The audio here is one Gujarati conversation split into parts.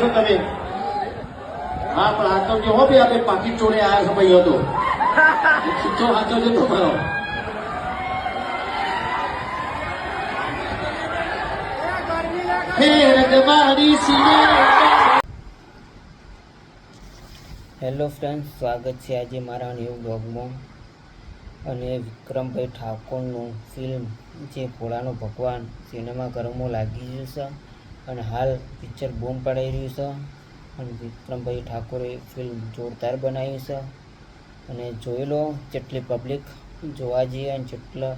છો તમે? હા, પણ આ તો જે હો બી આપણે પાકીટ જોડે આ સમય હતો હાચો છે તમારો. હેલો ફ્રેન્ડ સ્વાગત છે આજે મારા ન્યૂ બ્લોગમાં અને વિક્રમભાઈ ઠાકોરનું ફિલ્મ જે ભોળાનો ભગવાન સિનેમાઘરોમાં લાગી જશે. અને હાલ પિક્ચર બૂમ પડાઈ રહ્યું છે. અને વિક્રમભાઈ ઠાકોરે ફિલ્મ જોરદાર બનાવી છે. અને જોઈ લો જેટલી પબ્લિક જોવા જઈએ અને જેટલા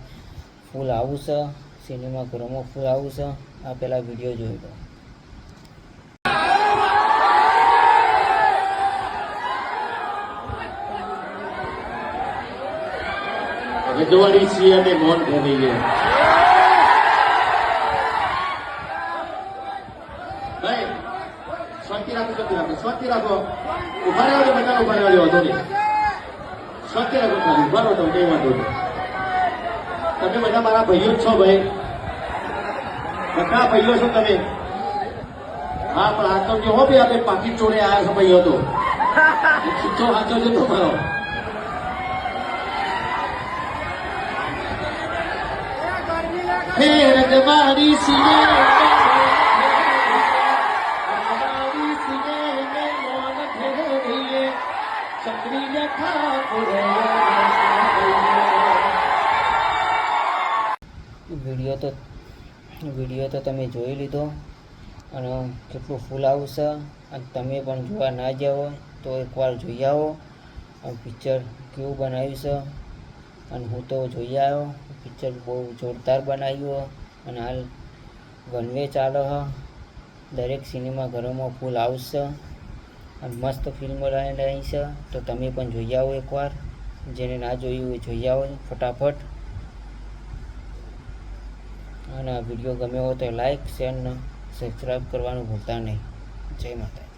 ફૂલ આવું છે સિનેમાઘરોમાં ફૂલ આવું છે, આ પહેલાં વીડિયો જોઈ લો. રજવાડી છીએ અને મોહન ભૂમિએ ભાઈ તમે બધા મારા ભાઈઓ છો ભાઈ બધા ભાઈઓ છો તમે હા પણ આ તો જે હો બી આપણે પાકીટ ચોરે આવ્યા છો ભાઈઓ તો સીધો હાચો છે ફેર મારી સિયા મારી વીડિયો તો વીડિયો તો તમે જોઈ લીધો. અને કેટલું ફૂલ આવશે. અને તમે પણ જોવા ના જાઓ, તો એકવાર જોઈ આવો. અને પિક્ચર કેવું બનાવ્યું છે. અને હું તો જોઈ આવ્યો. પિક્ચર બહુ જોરદાર બનાવ્યું. અને હાલ વનવે ચાલે હ. દરેક સિનેમા ઘરોમાં ફૂલ આવશે. અને મસ્ત ફિલ્મો રહી છે. તો તમે પણ જોઈ આવો એકવાર. જેને ના જોયું હોય જોઈ આવો ફટાફટ. અને આ વીડિયો ગમ્યો હોય તો લાઈક શેર ને સબસ્ક્રાઈબ કરવાનું ભૂલતા નહીં. જય માતા